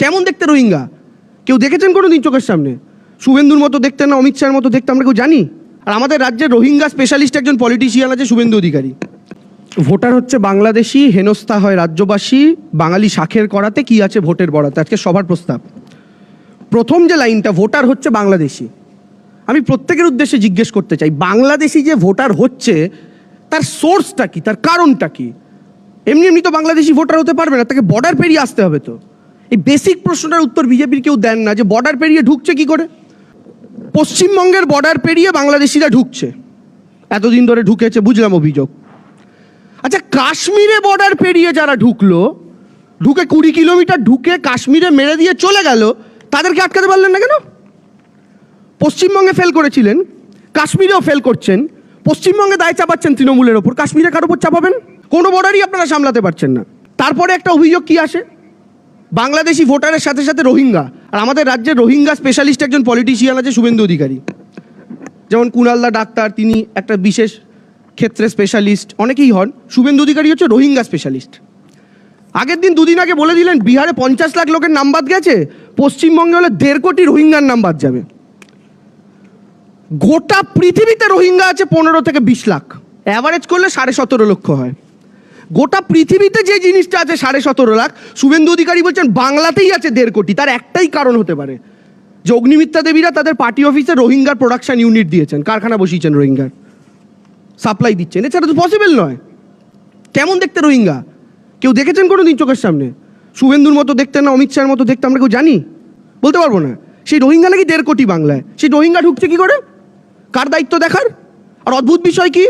কেমন দেখতে রোহিঙ্গা? কেউ দেখেছেন কোনো দিন চোখের সামনে? শুভেন্দুর মতো দেখতে না, অমিত শাহের মতো দেখতে আমরা কেউ জানি? আর আমাদের রাজ্যে রোহিঙ্গা স্পেশালিস্ট একজন পলিটিশিয়ান আছে, শুভেন্দু অধিকারী। ভোটার হচ্ছে বাংলাদেশি, হেনস্থা হয় রাজ্যবাসী, বাঙালি শাখের করাতে কি আছে ভোটের বড়াতে আজকে সবার প্রস্তাব। প্রথম যে লাইনটা, ভোটার হচ্ছে বাংলাদেশি। আমি প্রত্যেকের উদ্দেশ্যে জিজ্ঞেস করতে চাই, বাংলাদেশি যে ভোটার হচ্ছে, তার সোর্সটা কি? তার কারণটা কি? এমনি এমনি তো বাংলাদেশি ভোটার হতে পারবে না, তাকে বর্ডার পেরিয়ে আসতে হবে তো। এই বেসিক প্রশ্নটার উত্তর বিজেপির কেউ দেন না যে বর্ডার পেরিয়ে ঢুকছে কি করে? পশ্চিমবঙ্গের বর্ডার পেরিয়ে বাংলাদেশিরা ঢুকছে। এতদিন ধরে ঢুকেছে, বুঝলাম অভিযোগ। আচ্ছা কাশ্মীরে বর্ডার পেরিয়ে যারা ঢুকলো, ঢুকে কুড়ি কিলোমিটার ঢুকে কাশ্মীরে মেরে দিয়ে চলে গেল, তাদেরকে আটকাতে পারলেন না কেন? পশ্চিমবঙ্গে ফেল করেছিলেন, কাশ্মীরেও ফেল করছেন, পশ্চিমবঙ্গে দায় চাপাচ্ছেন তৃণমূলের ওপর। কাশ্মীরে কার ওপর চাপাবেন? কোনো বর্ডারই আপনারা সামলাতে পারছেন না। তারপরে একটা অভিযোগ কি আসে? বাংলাদেশি ভোটারের সাথে সাথে রোহিঙ্গা। আর আমাদের রাজ্যের রোহিঙ্গা স্পেশালিস্ট একজন পলিটিশিয়ান আছে শুভেন্দু অধিকারী। যেমন কুণালদা ডাক্তার, তিনি একটা বিশেষ ক্ষেত্রে স্পেশালিস্ট অনেকেই হন। শুভেন্দু অধিকারী হচ্ছে রোহিঙ্গা স্পেশালিস্ট আগের দিন দুদিন আগে বলে দিলেন, বিহারে পঞ্চাশ লাখ লোকের নাম বাদ গেছে, পশ্চিমবঙ্গে হলে দেড় কোটি রোহিঙ্গার নাম বাদ যাবে। গোটা পৃথিবীতে রোহিঙ্গা আছে পনেরো থেকে বিশ লাখ। অ্যাভারেজ করলে সাড়ে সতেরো লক্ষ হয়। গোটা পৃথিবীতে যে জিনিসটা আছে সাড়ে সতেরো লাখ, শুভেন্দু অধিকারী বলছেন বাংলাতেই আছে দেড় কোটি, তার একটাই কারণ হতে পারে। যে অগ্নিমিত্রা দেবীরা তাদের পার্টি অফিসে রোহিঙ্গার প্রোডাকশন ইউনিট দিয়েছেন, কারখানা বসিয়েছেন রোহিঙ্গার। সাপ্লাই দিচ্ছেন, এছাড়া তো পসিবল নয়। কেমন দেখতে রোহিঙ্গা? কেউ দেখেছেন কোনো দিন চোখের সামনে? শুভেন্দুর মতো দেখতে না, অমিত শাহের মতো দেখতে আমরা কেউ জানি? বলতে পারব না। সেই রোহিঙ্গা নাকি দেড় কোটি বাংলায়? সেই রোহিঙ্গা ঢুকছে কি করে? কার দায়িত্ব দেখার? আর অদ্ভুত বিষয় কি?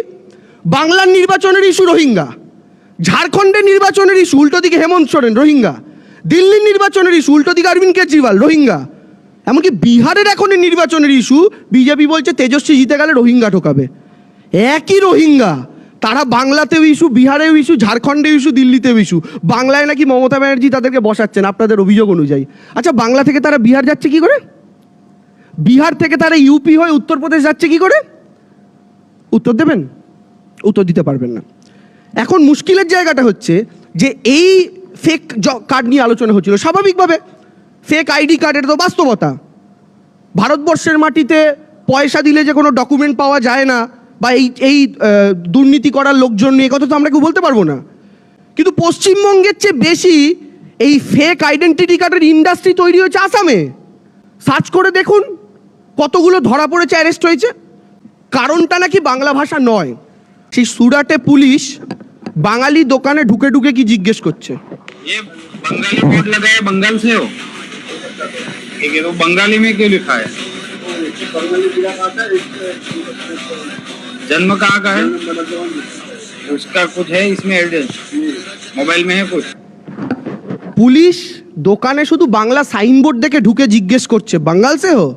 বাংলার নির্বাচনের ইস্যু রোহিঙ্গা। ঝাড়খণ্ডের নির্বাচনের ইস্যু উল্টো দিকে হেমন্ত সোরেন, রোহিঙ্গা। দিল্লির নির্বাচনের ইস্যু, উল্টো দিকে অরবিন্দ কেজরিওয়াল, রোহিঙ্গা। এমনকি বিহারের এখনের নির্বাচনের ইস্যু, বিজেপি বলছে তেজস্বী জিতে গেলে রোহিঙ্গা ঠোকাবে একই রোহিঙ্গা, তারা বাংলাতেও ইস্যু, বিহারেও ইস্যু, ঝাড়খণ্ডেও ইস্যু, দিল্লিতেও ইস্যু। বাংলায় নাকি মমতা ব্যানার্জি তাদেরকে বসাচ্ছেন আপনাদের অভিযোগ অনুযায়ী। আচ্ছা বাংলা থেকে তারা বিহার যাচ্ছে কি করে? বিহার থেকে তারা ইউপি হয়ে উত্তরপ্রদেশ যাচ্ছে কি করে? উত্তর দেবেন? উত্তর দিতে পারবেন না। এখন মুশকিলের জায়গাটা হচ্ছে যে এই ফেক কার্ড নিয়ে আলোচনা হচ্ছিল। স্বাভাবিকভাবে ফেক আইডি কার্ডের তো বাস্তবতা। ভারতবর্ষের মাটিতে পয়সা দিলে যে কোনো ডকুমেন্ট পাওয়া যায় না বা এই এই দুর্নীতি করার লোকজন নিয়ে, কথা তো আমরা কেউ বলতে পারব না। কিন্তু পশ্চিমবঙ্গের চেয়ে বেশি এই ফেক আইডেন্টিটি কার্ডের ইন্ডাস্ট্রি তৈরি হয়েছে আসামে। সার্চ করে দেখুন, কতগুলো ধরা পড়েছে অ্যারেস্ট হয়েছে। কারণটা নাকি বাংলা ভাষা নয়। সেই সুরাটে পুলিশ বাঙালি দোকানে ঢুকে ঢুকে কি জিজ্ঞেস করছে ये बंगाली बोर्ड लगा है बंगाल से हो ठीक है तो बंगाली में क्यों लिखा है जन्म कहाँ का है उसका कुछ है इसमें एड्रेस मोबाइल में है कुछ পুলিশ দোকানে শুধু বাংলা সাইনবোর্ড দেখে ঢুকে জিজ্ঞেস করছে বাঙ্গাল সে হো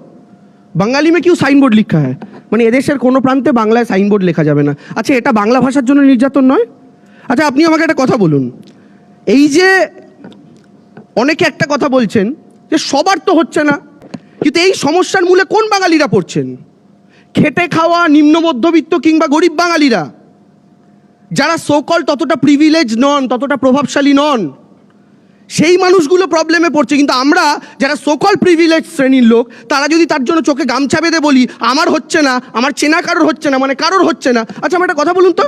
বাঙালি মে কিউ সাইনবোর্ড লিখা হয় মানে এদেশের কোনো প্রান্তে বাংলায় সাইনবোর্ড লেখা যাবে না আচ্ছা এটা বাংলা ভাষার জন্য নির্যাতন নয় আচ্ছা আপনি আমাকে একটা কথা বলুন। এই যে অনেকে একটা কথা বলছেন যে সবার তো হচ্ছে না, কিন্তু এই সমস্যার মূলে কোন বাঙালিরা পড়ছেন? খেটে খাওয়া নিম্ন মধ্যবিত্ত কিংবা গরিব বাঙালিরা, যারা সোকল ততটা প্রিভিলেজ নন, ততটা প্রভাবশালী নন, সেই মানুষগুলো প্রবলেমে পড়ছে। কিন্তু আমরা যারা সোকল প্রিভিলেজ শ্রেণির লোক, তারা যদি তার জন্য চোখে গামছা বেঁধে বলি, আমার হচ্ছে না, আমার চেনা কারোর হচ্ছে না মানে কারোর হচ্ছে না আচ্ছা আমার একটা কথা বলুন তো।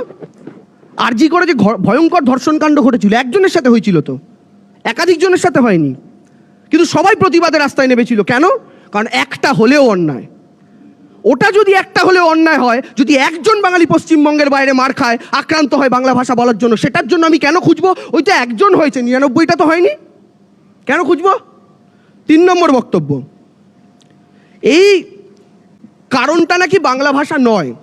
আরজি করে যে ভয়ঙ্কর ধর্ষণকাণ্ড ঘটেছিল, একজনের সাথে হয়েছিল তো। একাধিক জনের সাথে হয়নি। কিন্তু সবাই প্রতিবাদের রাস্তায় নেমেছিল। কেন? কারণ একটা হলেও অন্যায়। ওটা যদি একটা হলে অন্যায় হয়, যদি একজন বাঙালি পশ্চিমবঙ্গের বাইরে মার খায়, আক্রান্ত হয় বাংলা ভাষা বলার জন্য, সেটার জন্য আমি কেন খুঁজবো? ওই তো একজন হয়েছে নিরানব্বইটা তো হয়নি। কেন খুঁজবো? তিন নম্বর বক্তব্য। এই কারণটা নাকি বাংলা ভাষা নয়।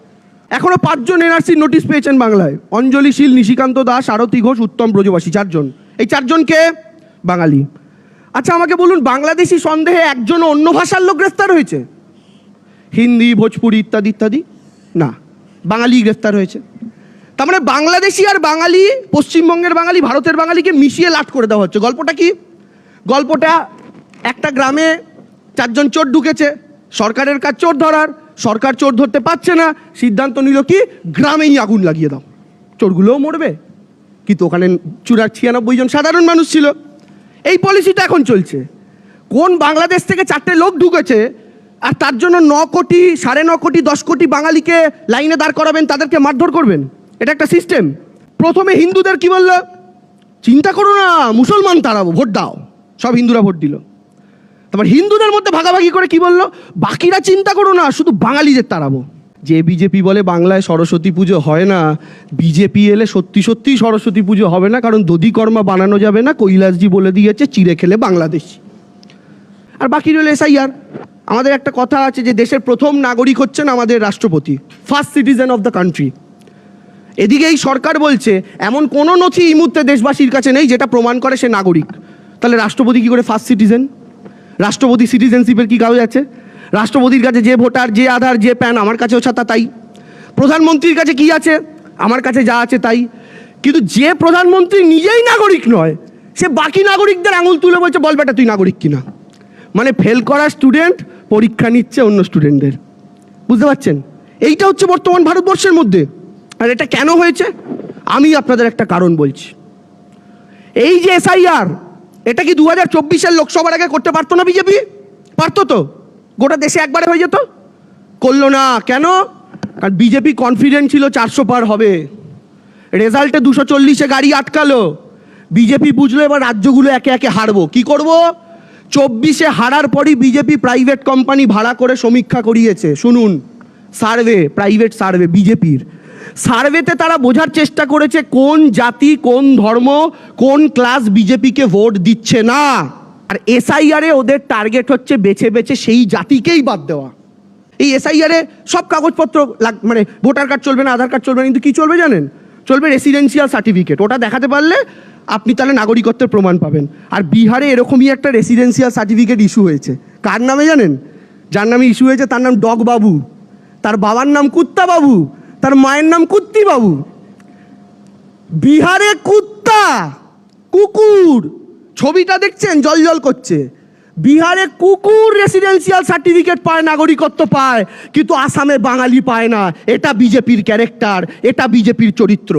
এখনও পাঁচজন এনআরসির নোটিশ পেয়েছেন বাংলায়। অঞ্জলি শীল, নিশিকান্ত দাস, আরতি ঘোষ, উত্তম ব্রজবাসী, চারজন। এই চারজনকে বাঙালি। আচ্ছা আমাকে বলুন, বাংলাদেশি সন্দেহে একজন অন্য ভাষার লোক গ্রেফতার হয়েছে? হিন্দি, ভোজপুরি ইত্যাদি ইত্যাদি? না। বাঙালি গ্রেফতার হয়েছে। তার মানে বাংলাদেশি আর বাঙালি, পশ্চিমবঙ্গের বাঙালি, ভারতের বাঙালিকে মিশিয়ে লাট করে দেওয়া হচ্ছে। গল্পটা কি? গল্পটা একটা গ্রামে চারজন চোর ঢুকেছে। সরকারের কাজ চোর ধরার। সরকার চোর ধরতে পারছে না। সিদ্ধান্ত নিল কি? গ্রামেই আগুন লাগিয়ে দাও। চোরগুলোও মরবে। কিন্তু ওখানে চুরার ছিয়ানব্বই জন সাধারণ মানুষ ছিল। এই পলিসিটা এখন চলছে। কোন বাংলাদেশ থেকে চারটে লোক ঢুকেছে, আর তার জন্য ন কোটি, সাড়ে ন কোটি, দশ কোটি বাঙালিকে লাইনে দাঁড় করাবেন, তাদেরকে মারধর করবেন? এটা একটা সিস্টেম প্রথমে হিন্দুদের কি বলল? চিন্তা করো না, মুসলমান তাড়াবো ভোট দাও। সব হিন্দুরা ভোট দিল। তারপর হিন্দুদের মধ্যে ভাগাভাগি করে কি বলল? বাকিরা চিন্তা করো না, শুধু বাঙালিদের তাড়াবো। যে বিজেপি বলে বাংলায় সরস্বতী পুজো হয় না, বিজেপি এলে সত্যি সত্যিই সরস্বতী পুজো হবে না, কারণ দধিকর্মা বানানো যাবে না, কৈলাসজি বলে দিয়েছে, চিড়ে খেলে বাংলাদেশ। আর বাকি রইল এসআইআর। আমাদের একটা কথা আছে যে দেশের প্রথম নাগরিক হচ্ছেন আমাদের রাষ্ট্রপতি first citizen of the country এদিকে এই সরকার বলছে, এমন কোনো নথি এই মুহূর্তে দেশবাসীর কাছে নেই যেটা প্রমাণ করে সে নাগরিক। তাহলে রাষ্ট্রপতি কি করে ফার্স্ট সিটিজেন রাষ্ট্রপতি সিটিজেনশিপের কি কাগজ আছে রাষ্ট্রপতির কাছে যে ভোটার, যে আধার, যে প্যান আমার কাছেও ছাতা তাই। প্রধানমন্ত্রীর কাছে কি আছে? আমার কাছে যা আছে তাই। কিন্তু যে প্রধানমন্ত্রী নিজেই নাগরিক নয়, সে বাকি নাগরিকদের আঙুল তুলে বলছে, বল বেটা, তুই নাগরিক কিনা? মানে ফেল করা স্টুডেন্ট পরীক্ষা নিচ্ছে অন্য স্টুডেন্টদের বুঝতে পারছেন? এইটা হচ্ছে বর্তমান ভারতবর্ষের মধ্যে। আর এটা কেন হয়েছে? আমি আপনাদের একটা কারণ বলছি। এই যে এসআইআর এটা কি দু হাজার চব্বিশের লোকসভার আগে করতে পারতো না বিজেপি? পারতো তো? গোটা দেশে একবারে হয়ে যেত? করল না। কেন? কারণ বিজেপি কনফিডেন্ট ছিল চারশো পার হবে। রেজাল্টে দুশো চল্লিশে গাড়ি আটকালো। বিজেপি বুঝলো এবার রাজ্যগুলো একে একে হারবো। কি করব? চব্বিশে হারার পরই বিজেপি প্রাইভেট কোম্পানি ভাড়া করে সমীক্ষা করিয়েছে। শুনুন সার্ভে প্রাইভেট সার্ভে বিজেপির। সার্ভেতে তারা বোঝার চেষ্টা করেছে কোন জাতি, কোন ধর্ম, কোন ক্লাস বিজেপিকে ভোট দিচ্ছে না। আর এসআইআরে ওদের টার্গেট হচ্ছে বেছে বেছে সেই জাতিকেই বাদ দেওয়া। এই এসআইআরে সব কাগজপত্র লাগ- মানে ভোটার কার্ড চলবে না, আধার কার্ড চলবে না, কিন্তু কি চলবে জানেন? চলবে রেসিডেন্সিয়াল সার্টিফিকেট ওটা দেখাতে পারলে আপনি তাহলে নাগরিকত্বের প্রমাণ পাবেন। আর বিহারে এরকমই একটা রেসিডেন্সিয়াল সার্টিফিকেট ইস্যু হয়েছে। কার নামে জানেন? যার নামে ইস্যু হয়েছে তার নাম ডগ বাবু তার বাবার নাম কুত্তা বাবু তার মায়ের নাম কুত্তি বাবু। বিহারে কুত্তা, কুকুর, ছবিটা দেখছেন? জল জল করছে। বিহারে কুকুর রেসিডেন্সিয়াল সার্টিফিকেট পায়, নাগরিকত্ব পায়, কিন্তু আসামে বাঙালি পায় না। এটা বিজেপির ক্যারেক্টার এটা বিজেপির চরিত্র।